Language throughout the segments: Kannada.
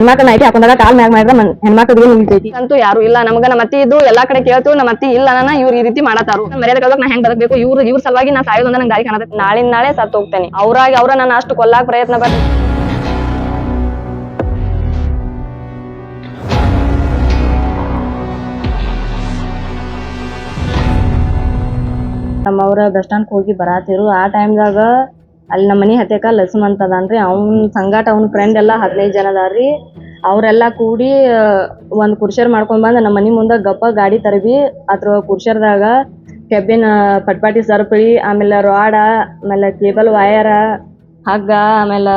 ಹೆಣ್ಮಕ್ಳು ನೈಟಿ ಹಾಕೊಂಡಾಗ ಕಾಲ್ ಮ್ಯಾಗ ಮಾಡಿದ್ರೆ ಹೆಣ್ಮಕ್ಳಿಗೆ ನಿಲ್ತೈತಿ ಅಂತೂ ಯಾರು ಇಲ್ಲ. ನಮಗ ನಮ್ಮ ಅತ್ತಿ ಇದು ಎಲ್ಲಾ ಕಡೆ ಕೇಳ್ತು ನಮ್ಮ ಅತ್ತಿ ಇಲ್ಲ ನಾನು ಇವ್ರು ಈ ರೀತಿ ಮಾಡತಾರು. ಮರ್ಯಾದೆ ಕಳ್ದಾಗ ನಾ ಹೆಂಗ್ ಬದಕ್ಬೇಕು? ಇವ್ರು ಇವ್ರ ಸಲುವಾಗಿ ನಾ ಸಾಯೋದ್ ನಂಗೆ ದಾರಿ ಕಾಣದ ನಾಳಿನ ನಾಳೆ ಸತ್ತು ಹೋಗ್ತೇನೆ. ಅವ್ರಾಗಿ ಅವ್ರ ನಾನು ಅಷ್ಟು ಕೊಲ್ಲಾಕ ಪ್ರಯತ್ನ ಬರ್ತೀನಿ ನಮ್ಮವ್ರ ಬಸ್ ಸ್ಟ್ಯಾಂಡ್ ಹೋಗಿ ಬರಾತಿರು. ಆ ಟೈಮ್ದಾಗ ಅಲ್ಲಿ ನಮ್ಮ ಮನೆ ಹತ್ಯಾಕ ಲಸ್ಮ ಅಂತ ಅದಾನ್ರಿ ಅವ್ನ ಸಂಗಾಟ, ಅವ್ನ ಫ್ರೆಂಡ್ ಎಲ್ಲ ಹದಿನೈದು ಜನ ಅದಾರ್ರಿ. ಅವರೆಲ್ಲ ಕೂಡಿ ಒಂದು ಒಂದ್ ಕುರ್ಶರ್ ಮಾಡ್ಕೊಂಡ್ ಬಂದ್ ನಮ್ಮ ಮನೆ ಮುಂದೆ ಗಪ್ಪ ಗಾಡಿ ತರಬಿ, ಅದ್ರ ಕುರ್ಶರ್ದಾಗ ಕೆಬ್ಬಿನ ಪಟ್ಪಾಟಿ ಸರಪಳಿ ಆಮೇಲೆ ರಾಡ, ಆಮೇಲೆ ಕೇಬಲ್ ವಯರ ಹಗ್ಗ, ಆಮೇಲೆ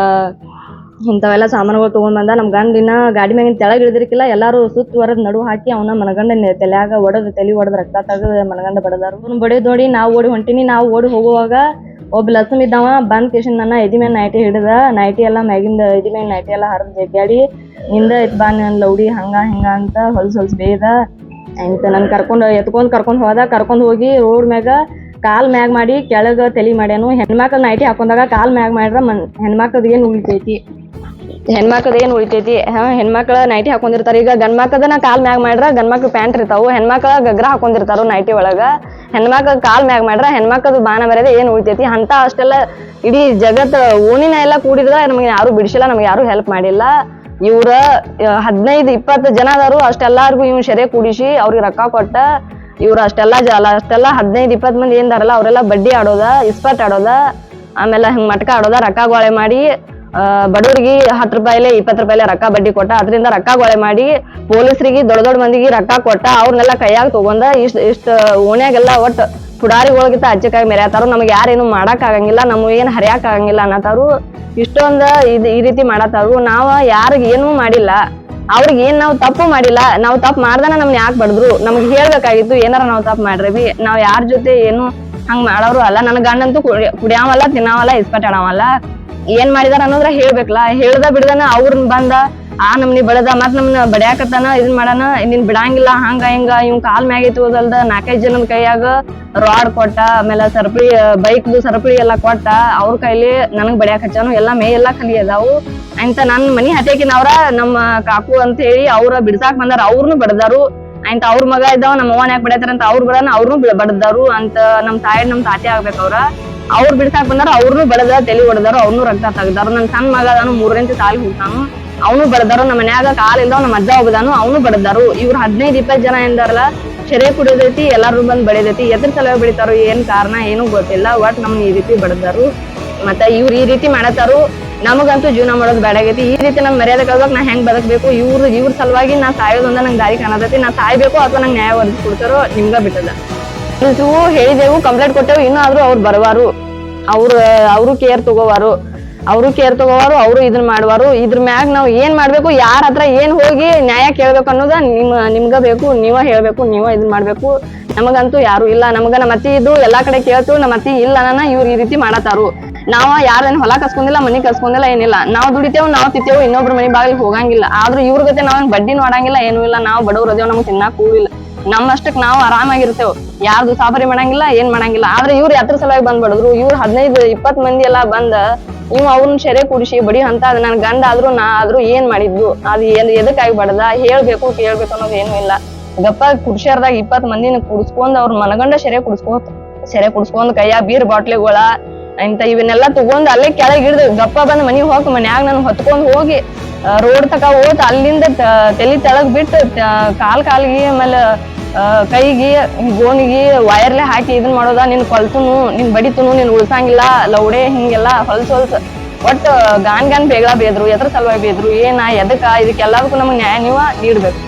ಇಂಥವೆಲ್ಲ ಸಾಮಾನುಗಳು ತಗೊಂಡ್ ಬಂದ ನಮ್ಮ ಗಂಡಿನ ಗಾಡಿ ಮ್ಯಾಗಿನ ತೆಳಗ್ ಇಳಿದಿರ್ಕಿಲ್ಲ ಸುತ್ತ ಸುತ್ತುವರೆದ್ ನಡು ಹಾಕಿ ಅವನ ಮನಗಂಡನ ತಲೆಯಾಗ ಒಡೆದು, ತಲೆ ಒಡೆದು ರಕ್ತ ತೆಗೆದು ಮನಗಂಡ ಬಡದಾರು. ಅವ್ನು ಬಡಿದ್ ನೋಡಿ ನಾವು ಓಡಿ ಹೊಂಟಿನಿ, ನಾವು ಓಡಿ ಹೋಗುವಾಗ ಒಬ್ಬ ಲಸಮ್ ಇದ್ದವ, ಬಂದ್ ಕೇಶನ್ ನನ್ನ ಎದಿ ಮೇಲೆ ನೈಟಿ ಹಿಡಿದ ನೈಟಿ ಎಲ್ಲ ಮ್ಯಾಗಿಂದ ಎದಿ ಮೇಲೆ ನೈಟಿ ಎಲ್ಲ ಹರಿದು ಜಗ್ಗಾಡಿ ನಿಂದ ಎತ್ ಬಾ ನನ್ ಲೌಡಿ, ಹಂಗ, ಹಿಂಗ ಅಂತ ಹೊಲ್ಸ್ ಹೊಲ್ಸ್ ಬೇಯ್ದ ಅಂತ ನಾನು ಕರ್ಕೊಂಡು ಎತ್ಕೊಂಡು ಕರ್ಕೊಂಡು ಹೋದ, ಕರ್ಕೊಂಡು ಹೋಗಿ ರೋಡ್ ಮ್ಯಾಗ ಕಾಲ್ ಮ್ಯಾಗ್ ಮಾಡಿ ಕೆಳಗೆ ತಲೆ ಮಾಡ್ಯಾನು. ಹೆಣ್ಮಕ್ಳು ನೈಟಿ ಹಾಕೊಂಡಾಗ ಕಾಲ್ ಮ್ಯಾಗ್ ಮಾಡಿದ್ರೆ ಮನ್ ಹೆಣ್ಮಕ್ಳದ್ದು ಏನು ಉಳಿತೈತಿ? ಹೆಣ್ಮಕ್ಳದ ಏನ್ ಉಳಿತೈತಿ? ಹಾ, ಹೆಣ್ಮಕ್ಳ ನೈಟಿ ಹಾಕೊಂಡಿರ್ತಾರ. ಈಗ ಗಂಡ್ ಮಕ್ಳದನ ಕಾಲ್ ಮ್ಯಾಗ ಮಾಡ್ರ ಗಂಡ್ ಮಕ್ಳು ಪ್ಯಾಂಟ್ ಇರ್ತಾವು. ಹೆಣ್ಮಕ್ಳ ಗಗ್ರ ಹಾಕೊಂಡಿರ್ತಾರ ನೈಟಿ ಒಳಗ. ಹೆಣ್ಮಕ್ಳ ಕಾಲ್ ಮ್ಯಾಗ ಮಾಡ್ರ ಹೆಣ್ಮಕ್ಳದು ಬಾನ ಮರ್ಯಾದೆ ಏನ್ ಉಳಿತೈತಿ? ಅಂತ ಅಷ್ಟೆಲ್ಲ ಇಡೀ ಜಗತ್ ಓಣಿನ ಎಲ್ಲ ಕೂಡಿದ್ರ ನಮಗೆ ಯಾರು ಬಿಡಿಸಿಲ್ಲ, ನಮ್ಗೆ ಯಾರು ಹೆಲ್ಪ್ ಮಾಡಿಲ್ಲ. ಇವ್ರ ಹದಿನೈದು, ಇಪ್ಪತ್ತು ಜನ ಅದಾರು. ಅಷ್ಟೆಲ್ಲಾರ್ಗು ಇವ್ ಶೆರೆ ಕೂಡಿಸಿ ಅವ್ರಿಗೆ ರೊಕ್ಕ ಕೊಟ್ಟ ಇವ್ರು ಅಷ್ಟೆಲ್ಲ ಜಲ ಅಷ್ಟೆಲ್ಲ ಹದಿನೈದು, ಇಪ್ಪತ್ತು ಮಂದಿ ಏನ್ ಅವರೆಲ್ಲ ಬಡ್ಡಿ ಆಡೋದ ಇಸ್ಪಟ್ ಆಡೋದ, ಆಮೇಲೆ ಹಿಂಗ್ ಮಟ್ಕ ಆಡೋದ, ರೊಕ್ಕ ಗೋಳೆ ಮಾಡಿ ಬಡವ್ರಿಗೆ ಹತ್ತು ರೂಪಾಯಿಲೆ, ಇಪ್ಪತ್ತು ರೂಪಾಯಿಲೆ ರೊಕ್ಕ ಬಡ್ಡಿ ಕೊಟ್ಟ, ಅದರಿಂದ ರೊಕ್ಕ ಗೊಳೆ ಮಾಡಿ ಪೊಲೀಸರಿಗೆ ದೊಡ್ಡ ದೊಡ್ಡ ಮಂದಿಗೆ ರೊಕ್ಕ ಕೊಟ್ಟ, ಅವ್ರನ್ನೆಲ್ಲ ಕೈಯಾಗ ತಗೊಂಡ ಇಷ್ಟ ಇಷ್ಟ ಓಣ್ಯಾಗೆಲ್ಲ ಒಟ್ಟು ಪುಡಾರಿಗಳಿಗಿಂತ ಅಜ್ಜಕಾಯಿ ಮೆರ್ಯಾತಾರು, ನಮಗೆ ಯಾರೇನು ಮಾಡಕ್ ಆಗಂಗಿಲ್ಲ ನಮಗೆ ಏನು ಹರಿಯಕ್ ಆಗಂಗಿಲ್ಲ ಅನ್ನತಾರು, ಇಷ್ಟೊಂದು ಇದು, ಈ ರೀತಿ ಮಾಡತಾರು, ನಾವು ಯಾರಿಗ ಏನೂ ಮಾಡಿಲ್ಲ. ಅವ್ರಿಗೆ ಏನ್ ನಾವು ತಪ್ಪು ಮಾಡಿಲ್ಲ, ನಾವು ತಪ್ಪು ಮಾಡ್ದನ ನಮ್ನ ಯಾಕೆ ಬಡದ್ರು? ನಮ್ಗೆ ಹೇಳ್ಬೇಕಾಗಿತ್ತು, ಏನಾರ ನಾವು ತಪ್ಪು ಮಾಡ್ರಿ ನಾವ್ ಯಾರ ಜೊತೆ ಏನು ಹಂಗ್ ಮಾಡೋರು ಅಲ್ಲ ನನ್ನ ಗಂಡಂತೂ ಕುಡಿ- ಕುಡಿಯಾವಲ್ಲ, ತಿನ್ನಾವಲ್ಲ ಇಸ್ಪಟ್ ಆಡವಲ್ಲ ಏನ್ ಮಾಡಿದಾರ ಅನ್ನೋದ್ರ ಹೇಳ್ಬೇಕಲ್ಲ. ಹೇಳ್ದ ಬಿಡ್ದನ ಅವ್ರನ್ ಬಂದ, ಆ ನಮ್ನಿ ಬಡದ ಮತ್ ನಮ್ನ ಬಡ್ಯಾಕತ್ತಾನ ಇದನ್ ಮಾಡಾನ, ನಿನ್ ಬಿಡಂಗಿಲ್ಲ, ಹಂಗ ಹಿಂಗ ಇವ್ ಕಾಲ್ ಮ್ಯಾಗೈತಿ ಹೋದಲ್ದ ನಾಲ್ಕೈದ್ ಜನದ ಕೈಯಾಗ ರಾಡ್ ಕೊಟ್ಟ, ಆಮೇಲೆ ಸರಪಳಿ ಬೈಕ್ದು ಸರಪಳಿ ಎಲ್ಲಾ ಕೊಟ್ಟ, ಅವ್ರ ಕೈಲಿ ನನಗ್ ಬಡ್ಯಾಕ್ ಹಚ್ಚಾನು, ಎಲ್ಲಾ ಮೇ ಎಲ್ಲಾ ಕಲಿ ಅದಾವು. ಅಂತ ನನ್ ಮನಿ ಹತ್ಯಾಕಿನವ್ರ ನಮ್ಮ ಕಾಕು ಅಂತ ಹೇಳಿ ಅವ್ರ ಬಿಡ್ಸಾಕ್ ಬಂದಾರ ಅವ್ರನ್ನು ಬಡದಾರು. ಅಂತ ಅವ್ರ ಮಗ ಇದ್ದಾವ, ನಮ್ಮ ಅವ್ವನ್ ಯಾಕೆ ಬಿಡತಾರ ಅಂತ ಅವ್ರ ಬಡನ ಅವ್ರನ್ನು ಬಡದಾರು ಅಂತ ನಮ್ ತಾಯಿ, ನಮ್ ತಾತಿ ಆಗ್ಬೇಕ ಅವ್ರ ಬಿಡ್ಸಾಕ್ ಬಂದಾರ ಅವ್ರನ್ನು ಬಡದ ತಲೆ ಹೊಡೆದಾರ ಅವ್ನು ರಕ್ತ ತೆಗ್ದಾರ. ನನ್ ಸಣ್ಣ ಮಗ ಅದಾನು ಮೂರನೇ ಸಾಲಿ ಹೋಗ್ತಾನು ಅವನು ಬಡದಾರು ನಮ್ಮ ಮನ್ಯಾಗ ಕಾಲಿಲ್ದ ನಮ್ಮ ಅಜ್ಜ ಹೋಗದಾನು ಅವನು ಬಡದಾರು ಇವ್ರು ಹದಿನೈದು ಇಪ್ಪತ್ತು ಜನ ಎಂದಾರಲ್ಲ ಚೆರೆ ಕುಡಿದೈತಿ ಎಲ್ಲಾರು ಬಂದ್ ಬೆಳೆದೈತಿ ಎದ್ರ ಸಲುವಾಗಿ ಬೆಳಿತಾರೋ ಏನ್ ಕಾರಣ, ಏನೂ ಗೊತ್ತಿಲ್ಲ ಒಟ್ ನಮ್ನ ಈ ರೀತಿ ಬಡದಾರು. ಮತ್ತ ಇವ್ರು ಈ ರೀತಿ ಮಾಡತಾರು, ನಮಗಂತೂ ಜೀವನ ಮಾಡೋದು ಬೇಡಾಗೈತಿ ಈ ರೀತಿ ನಮ್ ಮರ್ಯಾದೆ ಕಳ್ದಾಗ ನಾ ಹೆಂಗ್ ಬದಕ್ಬೇಕು? ಇವ್ರು, ಇವ್ರ ಸಲುವಾಗಿ ನಾ ಸಾಯೋದೊಂದ ನಂಗೆ ದಾರಿ ಕಾಣತೈತಿ. ನಾ ಸಾಯ್ಬೇಕು ಅಥವಾ ನಂಗೆ ನ್ಯಾಯ ಒದಗಿಸ್ಕೊಡ್ತಾರೋ, ನಿಮ್ಗ ಬಿಟ್ಟದ. ಇಲ್ಸು ಹೇಳಿದೆವು ಕಂಪ್ಲೇಂಟ್ ಕೊಟ್ಟೆವು ಇನ್ನೂ ಆದ್ರೂ ಅವ್ರು ಬರವಾರು. ಅವ್ರ, ಅವರು ಕೇರ್ ತಗೋವಾರು. ಅವರು ಕೇರ್ ತಗೋವಾರು, ಅವರು ಇದನ್ನ ಮಾಡುವಾರು. ಇದ್ರ ಮ್ಯಾಗ ನಾವು ಏನ್ ಮಾಡ್ಬೇಕು, ಯಾರ ಹತ್ರ ಏನ್ ಹೋಗಿ ನ್ಯಾಯ ಕೇಳ್ಬೇಕು ಅನ್ನೋದ ನಿಮ್ ನಿಮ್ಗ ಬೇಕು, ನೀವ ಹೇಳ್ಬೇಕು, ನೀವ ಇದನ್ ಮಾಡ್ಬೇಕು. ನಮಗಂತೂ ಯಾರು ಇಲ್ಲ. ನಮಗ ನಮ್ಮ ಅತ್ತಿ ಇದು ಎಲ್ಲಾ ಕಡೆ ಕೇಳ್ತು, ನಮ್ಮ ಅತ್ತಿ ಇಲ್ಲ ನನ್ನ ಇವ್ರು ಈ ರೀತಿ ಮಾಡತಾರು. ನಾವ ಯಾರೇನು ಹೊಲ ಕಸ್ಕೊಂಡಿಲ್ಲ, ಮನಿ ಕಸ್ಕೊಂಡಿಲ್ಲ, ಏನಿಲ್ಲ. ನಾವು ದುಡಿತೇವ್, ನಾವು ತಿತ್ತೇವ್, ಇನ್ನೊಬ್ರ ಮನಿ ಬಾಗಿಲಿಗೆ ಹೋಗಂಗಿಲ್ಲ. ಆದ್ರೂ ಇವ್ರ ಜೊತೆ ನಾವೇನ್ ಬಡ್ಡಿ ಮಾಡಂಗಿಲ್ಲ ಏನೂ ಇಲ್ಲ. ನಾವು ಬಡವ್ರದೇವ್ ನಮ್ಗೆ ತಿನ್ನಾಕ ಕೂಳಿಲ್ಲ ನಮ್ಮಷ್ಟಕ್ ನಾವು ಆರಾಮಾಗಿರ್ತೇವ್. ಯಾರ್ದು ಸಾಬರಿ ಮಾಡಂಗಿಲ್ಲ, ಏನ್ ಮಾಡಂಗಿಲ್ಲ. ಆದ್ರೆ ಇವ್ರು ಎತ್ರ ಸಲುವಾಗಿ ಬಂದ್ ಬಡದ್ರು. ಇವ್ರು ಹದಿನೈದು ಇಪ್ಪತ್ ಮಂದಿ ಎಲ್ಲಾ ಬಂದ, ಇವ್ ಅವ್ರನ್ನ ಶೆರೆ ಕುಡಿಸಿ, ಬಡಿ ಅಂತ ಅದ್ ನನ್ ಗಂಡ ಆದ್ರೂ ನಾ ಆದ್ರೂ ಏನ್ ಮಾಡಿದ್ದು ಅದ್ ಎದಕ್ಕಾಗಿ ಬಡದ ಹೇಳ್ಬೇಕು, ಕೇಳ್ಬೇಕು ಅನ್ನೋದು ಏನೂ ಇಲ್ಲ. ಗಪ್ಪ ಕುಡ್ಸ್ಯಾರ್ದಾಗ ಇಪ್ಪತ್ ಮಂದಿನ ಕುಡ್ಸ್ಕೊಂಡ್ ಅವ್ರ ಮನಗಂಡ ಶೆರೆ ಕುಡ್ಸ್ಕೊಂಡ್ ಸೆರೆ ಕುಡ್ಸ್ಕೊಂಡ್ ಕೈಯ, ಬೀರ್ ಬಾಟ್ಲಿಗಳ, ಇಂತ ಇವನ್ನೆಲ್ಲಾ ತಗೊಂಡ್ ಅಲ್ಲೇ ಕೆಳಗಿಡ್ದು ಗಪ್ಪ ಬಂದ್ ಮನಿಗ್ ಹೋಗ್, ಮನ್ಯಾಗ ನನ್ ಹೊತ್ಕೊಂಡ್ ಹೋಗಿ ರೋಡ್ ತಕ ಹೋತ್ ಅಲ್ಲಿಂದ ತಲೆ ತೆಳಗ್ ಬಿಟ್ಟು ಕಾಲ್ ಕಾಲ್ಗಿ ಆಮೇಲೆ ಕೈಗಿ, ಗೋಣಿಗೆ ವೈರ್ಲೆ ಹಾಕಿ ಇದನ್ ಮಾಡೋದ, ನಿನ್ ಕೊಲ್ತುನು, ನಿನ್ ಬಡಿತುನು, ನಿನ್ ಉಳ್ಸಂಗಿಲ್ಲ, ಲೌಡೆ ಹಿಂಗೆಲ್ಲ ಹೊಲ್ಸ್ ಹೊಲ್ಸ್. ಒಟ್ಟು, ಗಾನ್ ಗಾನ್ ಬೇಗ ಬೇದ್ರು, ಎದ್ರ ಸಲುವಾಗಿ ಬೇದ್ರು, ಏನ, ಎದಕ್ಕ, ಇದಕ್ಕೆಲ್ಲದಕ್ಕೂ ನಮ್ಗೆ ನ್ಯಾಯ ನೀವ ನೀಡ್ಬೇಕು.